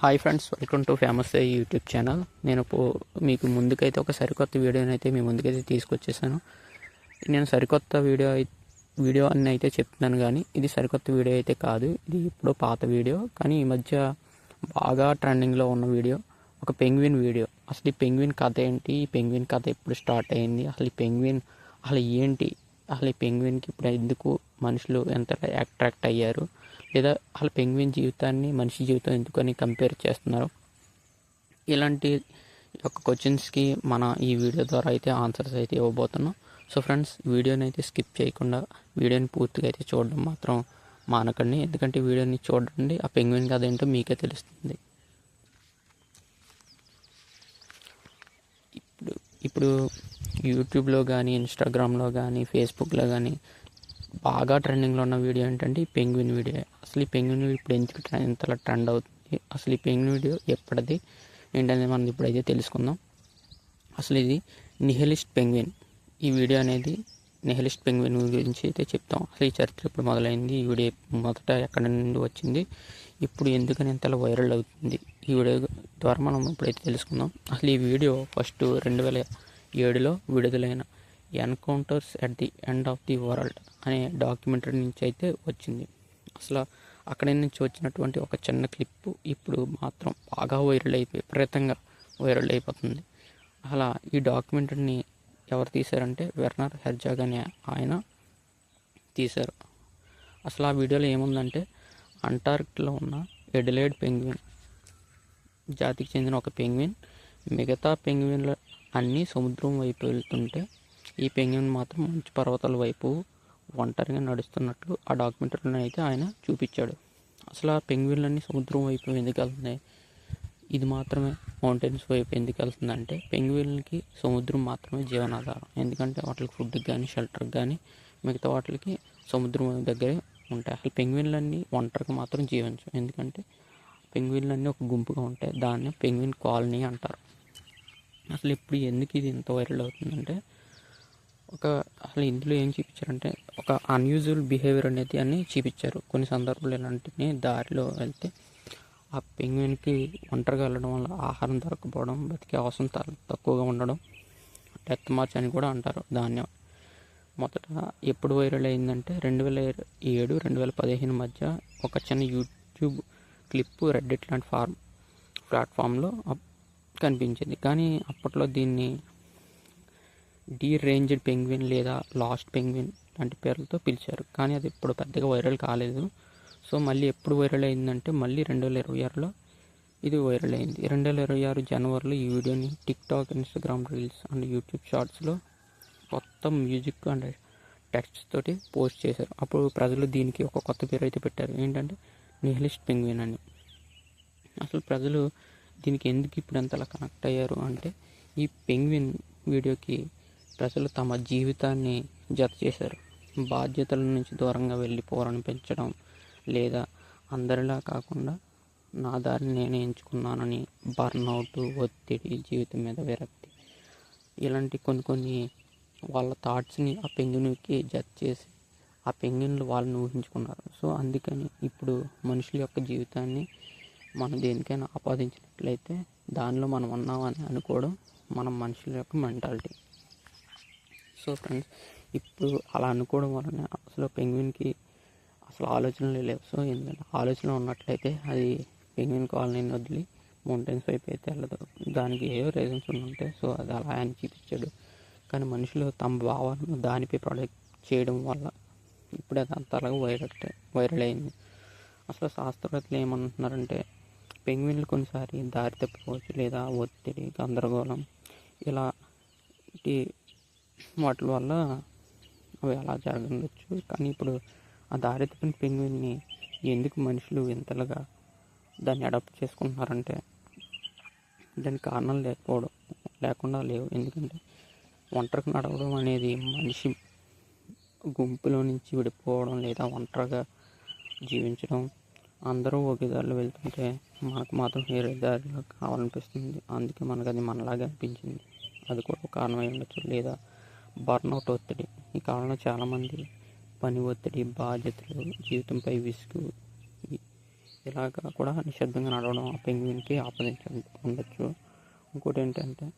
Hi friends welcome to famous YouTube channel. నేను మీకు ముందుకైతే ఒక సరికొత్త వీడియోని అయితే మీ ముందుకైతే తీసుకొచ్చేసాను. నేను సరికొత్త వీడియో వీడియో అని అయితే చెప్తున్నాను కానీ ఇది సరికొత్త వీడియో అయితే కాదు. ఇది ఇప్పుడు పాత వీడియో కానీ ఈ మధ్య బాగా ట్రెండింగ్లో ఉన్న వీడియో ఒక పెంగ్విన్ వీడియో. అసలు ఈ పెంగ్విన్ కథ ఏంటి? ఈ పెంగ్విన్ కథ ఎప్పుడు స్టార్ట్ అయింది? అసలు ఈ పెంగ్విన్ అసలు ఏంటి? అసలు ఈ పెంగ్విన్కి ఇప్పుడు ఎందుకు మనుషులు ఎంత అట్రాక్ట్ అయ్యారు? లేదా వాళ్ళ పెంగ్విన్ జీవితాన్ని మనిషి జీవితం ఎందుకని కంపేర్ చేస్తున్నారు? ఇలాంటి యొక్క క్వశ్చన్స్కి మన ఈ వీడియో ద్వారా అయితే ఆన్సర్స్ అయితే ఇవ్వబోతున్నాం. సో ఫ్రెండ్స్ వీడియోని అయితే స్కిప్ చేయకుండా వీడియోని పూర్తిగా అయితే చూడడం మాత్రం మానకండి. ఎందుకంటే వీడియోని చూడండి ఆ పెంగ్విన్ కథ ఏంటో మీకే తెలుస్తుంది. ఇప్పుడు ఇప్పుడు యూట్యూబ్లో కానీ ఇన్స్టాగ్రామ్లో కానీ ఫేస్బుక్లో కానీ బాగా ట్రెండింగ్లో ఉన్న వీడియో ఏంటంటే ఈ పెంగ్విన్ వీడియో. అసలు ఈ పెంగ్విన్ వీడియో ఇప్పుడు ఎందుకు ట్రె- ట్రెండ్ అవుతుంది? అసలు ఈ పెంగ్విన్ వీడియో ఎప్పటిది? ఏంటనేది మనం ఇప్పుడైతే తెలుసుకుందాం. అసలు ఇది నిహలిస్ట్ పెంగ్విన్. ఈ వీడియో అనేది నిహలిస్ట్ పెంగ్విన్ గురించి అయితే చెప్తాం. అసలు ఈ చరిత్ర ఇప్పుడు మొదలైంది? ఈ వీడియో మొదట ఎక్కడి నుండి వచ్చింది? ఇప్పుడు ఎందుకని ఇంతలా వైరల్ అవుతుంది? ఈ వీడియో ద్వారా మనం ఇప్పుడైతే తెలుసుకుందాం. అసలు ఈ వీడియో ఫస్ట్ రెండు వేల ఏడులో విడుదలైన encounters at the end of the world అనే డాక్యుమెంటరీ నుంచి అయితే వచ్చింది. అసలు అక్కడి నుంచి వచ్చినటువంటి ఒక చిన్న క్లిప్ ఇప్పుడు మాత్రం బాగా వైరల్ అయిపోయి విపరీతంగా వైరల్ అయిపోతుంది. అలా ఈ డాక్యుమెంటరీని ఎవరు తీశారంటే వెర్నర్ హెర్జాగ్ అనే ఆయన తీశారు. అసలు ఆ వీడియోలో ఏముందంటే అంటార్క్టిక్లో ఉన్న ఎడిలేడ్ పెంగ్విన్ జాతికి చెందిన ఒక పెంగ్విన్ మిగతా పెంగ్విన్లు అన్నీ సముద్రం వైపు వెళ్తుంటే ఈ పెంగ్విన్ మాత్రం మంచు పర్వతాల వైపు ఒంటరిగా నడుస్తున్నట్లు ఆ డాక్యుమెంటరీలో అయితే ఆయన చూపించాడు. అసలు ఆ పెంగ్విన్లన్నీ సముద్రం వైపు ఎందుకు వెళ్తున్నాయి? ఇది మాత్రమే మౌంటైన్స్ వైపు ఎందుకు వెళ్తుందంటే పెంగ్విన్లకి సముద్రం మాత్రమే జీవనాధారం. ఎందుకంటే వాటికి ఫుడ్కి కానీ షెల్టర్కి కానీ మిగతా వాటికి సముద్రం దగ్గరే ఉంటాయి. అసలు పెంగ్విన్లన్నీ ఒంటరికి మాత్రం జీవించవు. ఎందుకంటే పెంగ్విన్లన్నీ ఒక గుంపుగా ఉంటాయి. దాన్ని పెంగ్విన్ కాలనీ అంటారు. అసలు ఇప్పుడు ఎందుకు ఇది ఇంత వైరల్ అవుతుందంటే ఒక అసలు ఇందులో ఏం చూపించారంటే ఒక అన్యూజువల్ బిహేవియర్ అనేది అని చూపించారు. కొన్ని సందర్భాలు ఇలాంటివి దారిలో వెళ్తే ఆ పెంగ్విన్కి ఒంటరిగా వెళ్ళడం వల్ల ఆహారం దొరకపోవడం బతికే అవసరం తక్కువగా ఉండడం డెత్ మార్చ్ అని కూడా అంటారు దాన్ని మొదట ఎప్పుడు వైరల్ అయిందంటే రెండు వేల ఏడు రెండు వేల పదిహేను మధ్య ఒక చిన్న యూట్యూబ్ క్లిప్ రెడ్డిట్ లాంటి ఫార్మ్ ప్లాట్ఫామ్లో కనిపించింది. కానీ అప్పట్లో దీన్ని డీ రేంజ్డ్ పెంగ్విన్ లేదా లాస్ట్ పెంగ్విన్ లాంటి పేర్లతో పిలిచారు. కానీ అది ఇప్పుడు పెద్దగా వైరల్ కాలేదు. సో మళ్ళీ ఎప్పుడు వైరల్ అయిందంటే మళ్ళీ రెండు వేల ఇరవై ఆరులో ఇది వైరల్ అయింది. రెండు వేల ఇరవై ఆరు జనవరిలో ఈ వీడియోని TikTok Instagram reels and YouTube షార్ట్స్లో కొత్త మ్యూజిక్ అండ్ టెక్స్ట్ తోటి పోస్ట్ చేశారు. అప్పుడు ప్రజలు దీనికి ఒక కొత్త పేరు అయితే పెట్టారు. ఏంటంటే నిహలిస్ట్ పెంగ్విన్ అని. అసలు ప్రజలు దీనికి ఎందుకు ఇప్పుడు అంతలా కనెక్ట్ అయ్యారు అంటే ఈ పెంగ్విన్ వీడియోకి ప్రజలు తమ జీవితాన్ని జత చేశారు. బాధ్యతల నుంచి దూరంగా వెళ్ళిపోవాలనిపించడం లేదా అందరిలా కాకుండా నా దారిని నేనే ఎంచుకున్నానని బర్న్అవుట్ ఒత్తిడి జీవితం మీద విరక్తి. ఇలాంటి కొన్ని కొన్ని వాళ్ళ థాట్స్ని ఆ పెంగునికి జత చేసి ఆ పెంగున్లు వాళ్ళని ఊహించుకున్నారు. సో అందుకని ఇప్పుడు మనుషుల యొక్క జీవితాన్ని మనం దేనికైనా ఆపాదించినట్లయితే దానిలో మనం ఉన్నామని అనుకోవడం మన మనుషుల యొక్క మెంటాలిటీ. సో ఫ్రెండ్స్ ఇప్పుడు అలా అనుకోవడం వలన అసలు పెంగ్విన్కి అసలు ఆలోచనలు లేవు. సో ఎందుకంటే ఆలోచన ఉన్నట్లయితే అది పెంగ్విన్ కాలనీని వదిలి మౌంటైన్స్ వైపు అయితే వెళ్ళదు. దానికి ఏవో రీజన్స్ ఉంటాయి సో అది అలా ఆయన చూపించాడు. కానీ మనుషులు తమ భావాలను దానిపై ప్రొడక్ట్ చేయడం వల్ల ఇప్పుడు అది అంతలాగా వైరల్ వైరల్ అయింది. అసలు శాస్త్రవేత్తలు ఏమంటున్నారంటే పెంగ్విన్లు కొన్నిసారి దారి తప్పిపోవచ్చు లేదా ఒత్తిడి గందరగోళం ఇలాంటి వాటి వల్ల అవి అలా జరగవచ్చు. కానీ ఇప్పుడు ఆ దారి తప్పిన పెంగ్విన్ని ఎందుకు మనుషులు ఇంతలుగా దాన్ని అడాప్ట్ చేసుకుంటున్నారంటే దానికి కారణాలు లేకపోవడం లేకుండా లేవు. ఎందుకంటే ఒంటరికి నడవడం అనేది మనిషి గుంపులో నుంచి విడిపోవడం లేదా ఒంటరిగా జీవించడం అందరూ ఒకే దారిలో వెళ్తుంటే మనకు మాత్రం వేరే దారిలో కావాలనిపిస్తుంది. అందుకే మనకు అది మనలాగా అనిపించింది. అది కూడా కారణం కారణమై ఉండొచ్చు. లేదా బర్నౌట్ ఒత్తిడి. ఈ కాలంలో చాలామంది పని ఒత్తిడి బాధ్యతలు జీవితంపై విసుగు ఇలాగా కూడా నిశ్శబ్దంగా నడవడం ఆ పెంగ్విన్కి ఆపదించ ఉండొచ్చు. ఇంకోటి ఏంటంటే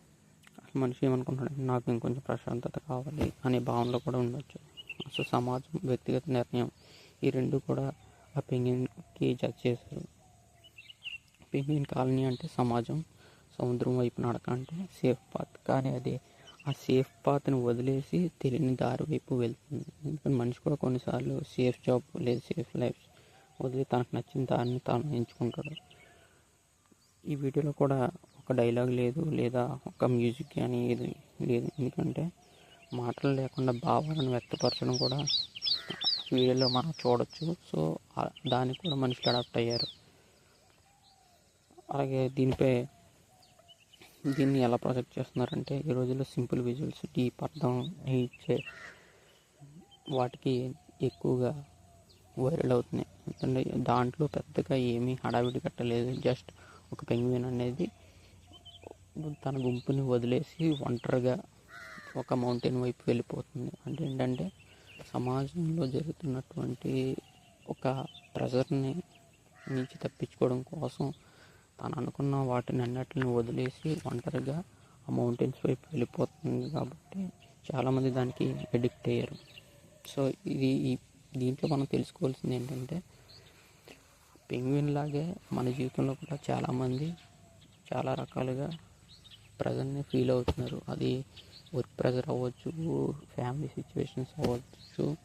మనిషి ఏమనుకుంటాడు నాకు ఇంకొంచెం ప్రశాంతత కావాలి అనే భావనలో కూడా ఉండొచ్చు. అసలు సమాజం వ్యక్తిగత నిర్ణయం ఈ రెండు కూడా ఆ పెంగ్విన్కి జడ్జ్ చేశారు. పెంగ్విన్ కాలనీ అంటే సమాజం సముద్రం వైపు నడక అంటే సేఫ్ పాత్ కానీ అది ఆ సేఫ్ పాత్ని వదిలేసి తెలియని దారి వైపు వెళ్తుంది. ఎందుకంటే మనిషి కూడా కొన్నిసార్లు సేఫ్ జాబ్ లేదా సేఫ్ లైఫ్ వదిలి తనకు నచ్చిన దారిని తాను ఎంచుకుంటాడు. ఈ వీడియోలో కూడా ఒక డైలాగ్ లేదు లేదా ఒక మ్యూజిక్ కానీ ఏది లేదు. ఎందుకంటే మాటలు లేకుండా భావాలను వ్యక్తపరచడం కూడా వీడియోలో మనం చూడొచ్చు. సో దానికి కూడా మనుషులు అడాప్ట్ అయ్యారు. అలాగే దీనిపై దీన్ని ఎలా ప్రొజెక్ట్ చేస్తున్నారంటే ఈ రోజుల్లో సింపుల్ విజువల్స్ డీప్ అర్థం ఇచ్చే వాటికి ఎక్కువగా వైరల్ అవుతున్నాయి. ఎందుకంటే దాంట్లో పెద్దగా ఏమీ హడావిడి కట్టలేదు జస్ట్ ఒక పెంగ్విన్ అనేది తన గుంపుని వదిలేసి ఒంటరిగా ఒక మౌంటైన్ వైపు వెళ్ళిపోతుంది. అంటే ఏంటంటే సమాజంలో జరుగుతున్నటువంటి ఒక ప్రెజర్ని నుంచి తప్పించుకోవడం కోసం తను అనుకున్న వాటిని అన్నిటిని వదిలేసి ఒంటరిగా ఆ మౌంటైన్స్ వైపు వెళ్ళిపోతుంది కాబట్టి చాలామంది దానికి ఎడిక్ట్ అయ్యారు. సో ఇది ఈ- దీంట్లో మనం తెలుసుకోవాల్సింది ఏంటంటే పెంగ్విన్ లాగే మన జీవితంలో కూడా చాలామంది చాలా రకాలుగా ప్రజల్ని ఫీల్ అవుతున్నారు. అది వర్క్ ప్రెజర్ అవ్వచ్చు ఫ్యామిలీ సిచ్యువేషన్స్ అవ్వచ్చు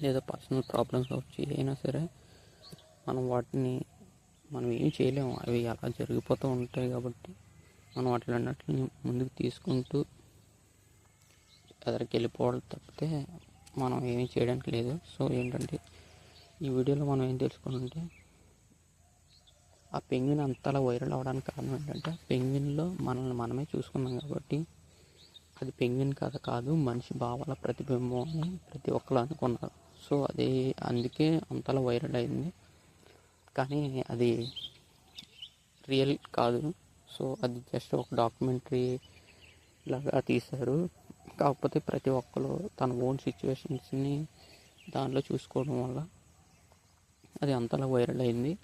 లేదా పర్సనల్ ప్రాబ్లమ్స్ అవ్వచ్చు. ఏదైనా సరే మనం వాటిని మనం ఏం చేయలేము. అవి అలా జరిగిపోతూ ఉంటాయి కాబట్టి మనం అట్లన్నిటిని ముందుకు తీసుకుంటూ ఎదరికి వెళ్ళిపోవడం తప్పితే మనం ఏమీ చేయడానికి లేదు. సో ఏంటంటే ఈ వీడియోలో మనం ఏం తెలుసుకుంటే ఆ పెంగ్విన్ అంతలా వైరల్ అవ్వడానికి కారణం ఏంటంటే పెంగ్విన్లో మనల్ని మనమే చూసుకున్నాం కాబట్టి అది పెంగ్విన్ కథ కాదు మనిషి భావాల ప్రతిబింబం అని ప్రతి ఒక్కరు అనుకున్నారు. సో అది అందుకే అంతలా వైరల్ అయింది. కానీ అది రియల్ కాదు. సో అది జస్ట్ ఒక డాక్యుమెంటరీ లాగా తీశారు. కాకపోతే ప్రతి ఒక్కరు తన ఓన్ సిచ్యువేషన్స్ని దానిలో చూసుకోవడం వల్ల అది అంతలా వైరల్ అయింది.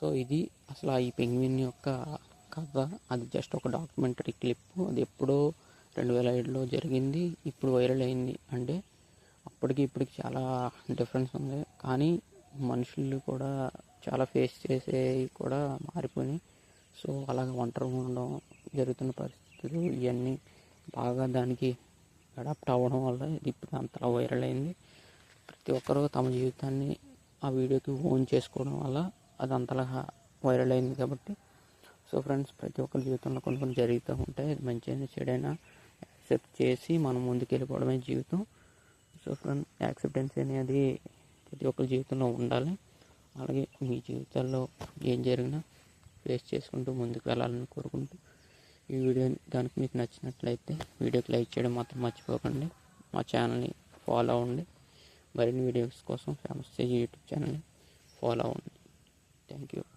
సో ఇది అసలు ఆ ఈ పెంగ్విన్ యొక్క కథ. అది జస్ట్ ఒక డాక్యుమెంటరీ క్లిప్ అది ఎప్పుడో రెండు వేల ఏడులో జరిగింది. ఇప్పుడు వైరల్ అయింది. అంటే అప్పటికి ఇప్పటికి చాలా డిఫరెన్స్ ఉంది. కానీ మనుషులు కూడా చాలా ఫేస్ చేసేవి కూడా మారిపోయినాయి. సో అలాగ ఒంటరి ఉండడం జరుగుతున్న పరిస్థితులు ఇవన్నీ బాగా దానికి అడాప్ట్ అవ్వడం వల్ల ఇది ఇప్పుడు అంతలా వైరల్ అయింది. ప్రతి ఒక్కరూ తమ జీవితాన్ని ఆ వీడియోకి ఓన్ చేసుకోవడం వల్ల అది అంతలా వైరల్ అయింది కాబట్టి. సో ఫ్రెండ్స్ ప్రతి ఒక్కరి జీవితంలో కొన్ని కొన్ని జరుగుతూ ఉంటాయి. అది చెడైనా యాక్సెప్ట్ చేసి మనం ముందుకు వెళ్ళిపోవడమే జీవితం. సో ఫ్రెండ్స్ యాక్సెప్టెన్స్ అనేది ప్రతి ఒక్కరి జీవితంలో ఉండాలి. అలాగే మీ జీవితాల్లో ఏం జరిగినా ఫేస్ చేసుకుంటూ ముందుకు వెళ్ళాలని కోరుకుంటూ ఈ వీడియో దానికి మీకు నచ్చినట్లయితే వీడియోకి లైక్ చేయడం మాత్రం మర్చిపోకండి. మా ఛానల్ని ఫాలో అవ్వండి. మరిన్ని వీడియోస్ కోసం ఫేమస్ చేసి యూట్యూబ్ ఛానల్ని ఫాలో అవ్వండి. Thank you.